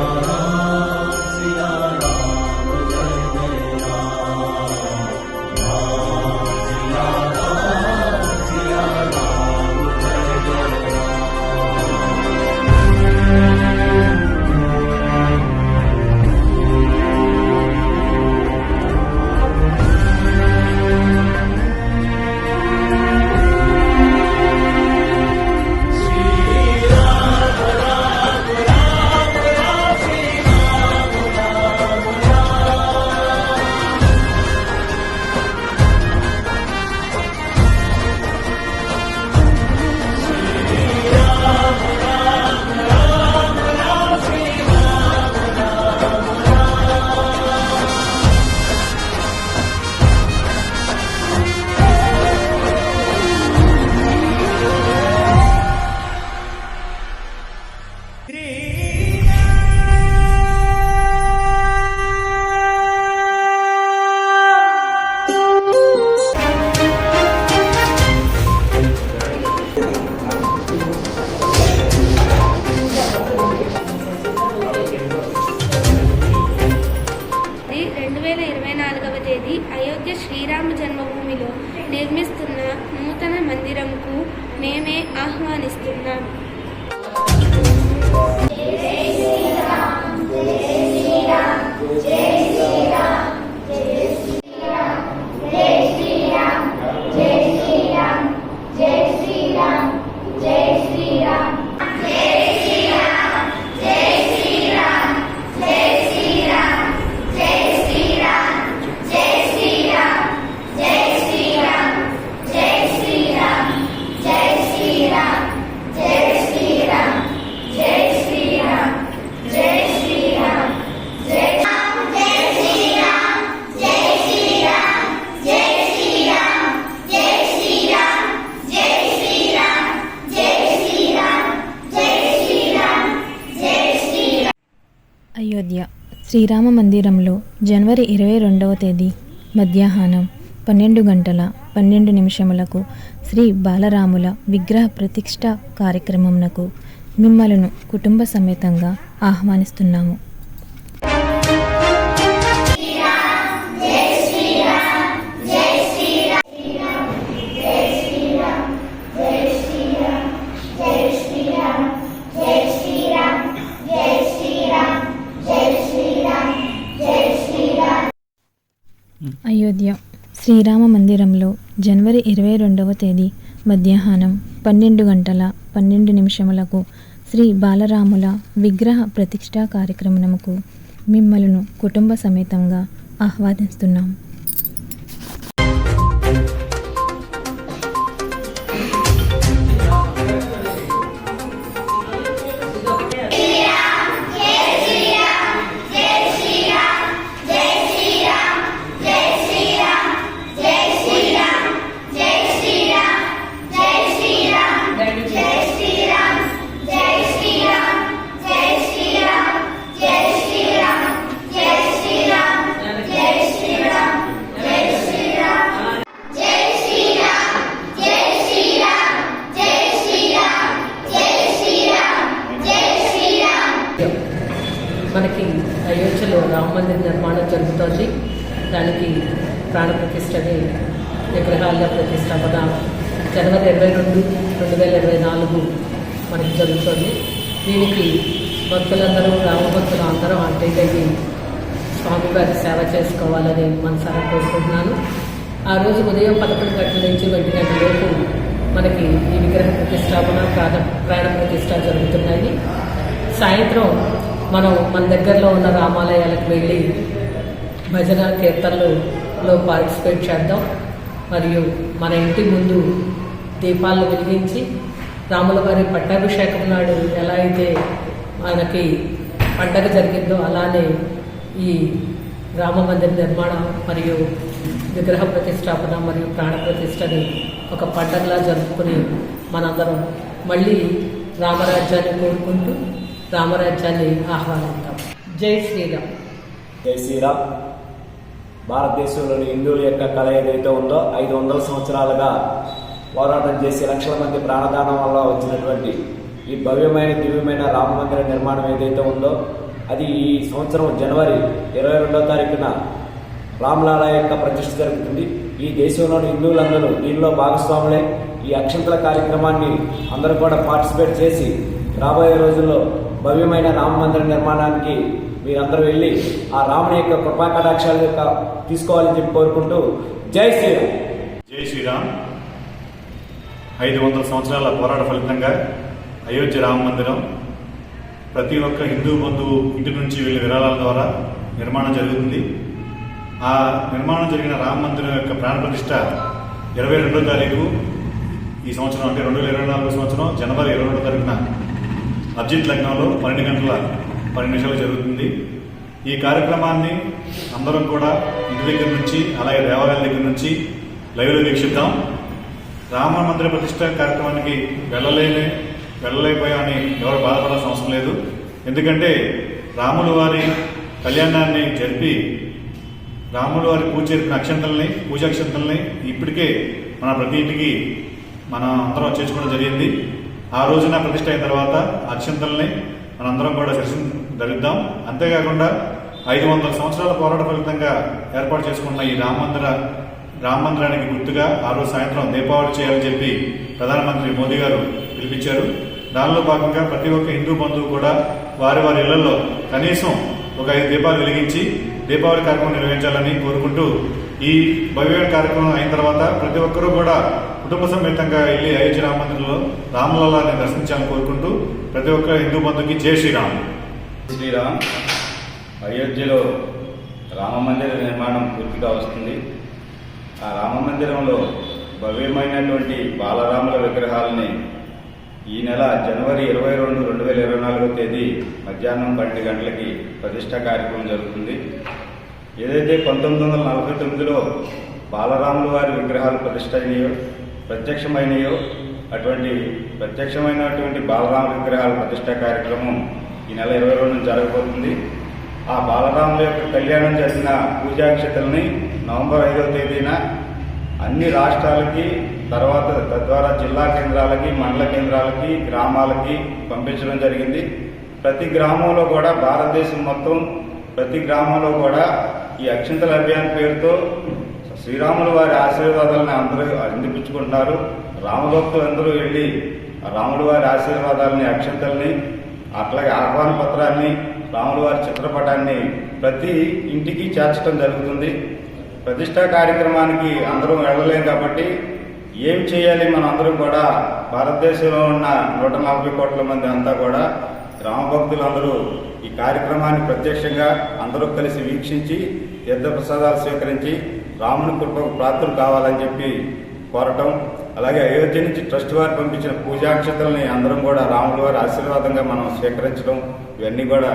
Allah. Srirama మందిరంలో జనవరి ఇరవై రెండవ తేదీ మధ్యాహ్నం పన్నెండు గంటల పన్నెండు నిమిషములకు శ్రీ బాలరాముల విగ్రహ ప్రతిష్ట కార్యక్రమంనకు మిమ్మలను కుటుంబ సమేతంగా ఆహ్వానిస్తున్నాము. అయోధ్య. శ్రీరామ మందిరంలో జనవరి ఇరవై రెండవ తేదీ మధ్యాహ్నం పన్నెండు గంటల పన్నెండు నిమిషములకు శ్రీ బాలరాముల విగ్రహ ప్రతిష్టా కార్యక్రమముకు మిమ్మలను కుటుంబ సమేతంగా ఆహ్వానిస్తున్నాం. జరుగుతోంది. దానికి ప్రాణ ప్రతిష్టని విగ్రహాల ప్రతిష్టాపన జనవరి ఇరవై రెండు రెండు వేల ఇరవై నాలుగు మనకి జరుగుతుంది. దీనికి భక్తులందరూ రామభక్తులు అందరూ అంటే వెళ్ళి స్వామివారి సేవ చేసుకోవాలని మనసారా కోరుకుంటున్నాను. ఆ రోజు ఉదయం పదకొండు గంటల నుంచి ఒంటి గంటల లోపు మనకి ఈ విగ్రహ ప్రతిష్టాపన ప్రాణ ప్రాణ ప్రతిష్ట జరుగుతున్నాయి. సాయంత్రం మనం మన దగ్గరలో ఉన్న రామాలయాలకు వెళ్ళి భజన కీర్తనలలో పార్టిసిపేట్ చేద్దాం. మరియు మన ఇంటి ముందు దీపాలను వెలిగించి రాముల వారి పట్టాభిషేకం నాడు ఎలా అయితే మనకి పండగ జరిగిందో అలానే ఈ రామ మందిర నిర్మాణం మరియు విగ్రహ ప్రతిష్టాపన మరియు ప్రాణ ప్రతిష్టని ఒక పండగలా జరుపుకుని మనందరం మళ్ళీ రామరాజ్యాన్ని కోరుకుంటూ రామరాజ్యాన్ని ఆహ్వానిద్దాం. జై శ్రీరామ్. జై శ్రీరామ్. భారతదేశంలోని హిందువుల యొక్క కళ ఏదైతే ఉందో ఐదు వందల సంవత్సరాలుగా పోరాటం చేసి లక్షల మంది ప్రాణదానం వల్ల వచ్చినటువంటి ఈ భవ్యమైన దివ్యమైన రామ మందిర నిర్మాణం ఏదైతే ఉందో అది ఈ సంవత్సరం జనవరి ఇరవై రెండవ తారీఖున రామ్లాల యొక్క ప్రతిష్ఠ జరుగుతుంది. ఈ దేశంలోని హిందువులందరూ దీనిలో భాగస్వాములే. ఈ అక్షంతల కార్యక్రమాన్ని అందరూ కూడా పార్టిసిపేట్ చేసి రాబోయే రోజుల్లో భవ్యమైన రామ మందిర నిర్మాణానికి మీరందరూ వెళ్ళి ఆ రాముని యొక్క కృపా కటాక్షాల యొక్క తీసుకోవాలని చెప్పి కోరుకుంటూ జై శ్రీరామ్. జై శ్రీరామ్. ఐదు వందల సంవత్సరాల పోరాట ఫలితంగా అయోధ్య రామ మందిరం ప్రతి ఒక్క హిందూ బంధువు ఇంటి నుంచి వెళ్ళే విరాళాల ద్వారా నిర్మాణం జరుగుతుంది. ఆ నిర్మాణం జరిగిన రామ మందిరం యొక్క ప్రాణ ప్రతిష్ట ఇరవై రెండో తారీఖు ఈ సంవత్సరం అంటే రెండు వేల ఇరవై నాలుగో సంవత్సరం జనవరి ఇరవై రెండో తారీఖున అబ్జిత్ లగ్నంలో పన్నెండు గంటల పది నిమిషాలు జరుగుతుంది. ఈ కార్యక్రమాన్ని అందరం కూడా ఇంటి దగ్గర నుంచి అలాగే దేవాలయాల దగ్గర నుంచి లైవ్లో వీక్షిద్దాం. రామ మందిర ప్రతిష్ట కార్యక్రమానికి వెళ్ళలేని వెళ్ళలేకపోయామని ఎవరు బాధపడాల్సిన అవసరం లేదు. ఎందుకంటే రాముల వారి కళ్యాణాన్ని జరిపి రాముల వారి పూజ జరిపిన అక్షంతల్ని పూజాక్షంతల్ని ఇప్పటికే మన ప్రతి ఇంటికి మనం అందరం చేర్చుకోవడం జరిగింది. ఆ రోజున ప్రతిష్ట అయిన తర్వాత అక్షంతల్ని మనందరం కూడా తెలిసి ధరిద్దాం అంతేకాకుండా ఐదు వందల సంవత్సరాల పోరాట ఫలితంగా ఏర్పాటు చేసుకున్న ఈ రామ మందిర రామ మందిరానికి గుర్తుగా ఆ రోజు సాయంత్రం దీపావళి చేయాలని చెప్పి ప్రధానమంత్రి మోదీ గారు పిలిపించారు. దానిలో భాగంగా ప్రతి ఒక్క హిందూ బంధువు కూడా వారి వారి ఇళ్ళలో కనీసం ఒక ఐదు దీపాలు వెలిగించి దీపావళి కార్యక్రమం నిర్వహించాలని కోరుకుంటూ ఈ భవ్య కార్యక్రమం అయిన తర్వాత ప్రతి ఒక్కరూ కూడా కుటుంబ సమేతంగా వెళ్ళి అయోధ్య రామ మందిరంలో రామలల్లాని దర్శించాలని కోరుకుంటూ ప్రతి ఒక్క హిందూ బంధుకి జై శ్రీరామ్. శ్రీరామ్. అయోధ్యలో రామ మందిర నిర్మాణం పూర్తిగా వస్తుంది. ఆ రామ మందిరంలో భవ్యమైనటువంటి బాలరాముల విగ్రహాలని ఈ నెల జనవరి ఇరవై రెండు రెండు వేల ఇరవై నాలుగో తేదీ మధ్యాహ్నం పన్నెండు గంటలకి ప్రతిష్ట కార్యక్రమం జరుగుతుంది. ఏదైతే పంతొమ్మిది వందల నలభై తొమ్మిదిలో బాలరాములు వారి విగ్రహాలు ప్రతిష్ట అయినాయో ప్రత్యక్షమైనయో అటువంటి ప్రత్యక్షమైనటువంటి బాలరాముల విగ్రహాల ప్రతిష్ట కార్యక్రమం ఈ నెల ఇరవై రెండు జరగబోతుంది. ఆ బాలరాముల యొక్క కళ్యాణం చేసిన పూజాక్షతల్ని నవంబర్ ఐదవ తేదీన అన్ని రాష్ట్రాలకి తర్వాత తద్వారా జిల్లా కేంద్రాలకి మండల కేంద్రాలకి గ్రామాలకి పంపించడం జరిగింది. ప్రతి గ్రామంలో కూడా భారతదేశం మొత్తం ప్రతి గ్రామంలో కూడా ఈ అక్షంతల అభియాన్ పేరుతో శ్రీరాములు వారి ఆశీర్వాదాలను అందరూ అందిపించుకుంటున్నారు రామభక్తులు అందరూ వెళ్ళి రాముడు వారి ఆశీర్వాదాలని అక్షంతల్ని అట్లాగే ఆహ్వాన పత్రాన్ని రాముడు వారి చిత్రపటాన్ని ప్రతి ఇంటికి చేర్చడం జరుగుతుంది. ప్రతిష్టా కార్యక్రమానికి అందరం వెళ్ళలేం కాబట్టి ఏం చేయాలి? మన అందరం కూడా భారతదేశంలో ఉన్న నూట నలభై కోట్ల మంది అంతా కూడా రామభక్తులందరూ ఈ కార్యక్రమాన్ని ప్రత్యక్షంగా అందరూ కలిసి వీక్షించి తీర్థ ప్రసాదాలు స్వీకరించి రాముని కృపకు ప్రాప్తులు కావాలని చెప్పి కోరటం అలాగే అయోధ్య నుంచి ట్రస్ట్ వారు పంపించిన పూజాక్షతల్ని అందరం కూడా రాముల వారి ఆశీర్వాదంగా మనం స్వీకరించడం ఇవన్నీ కూడా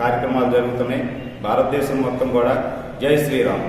కార్యక్రమాలు జరుగుతున్నాయి. భారతదేశం మొత్తం కూడా జై శ్రీరామ్.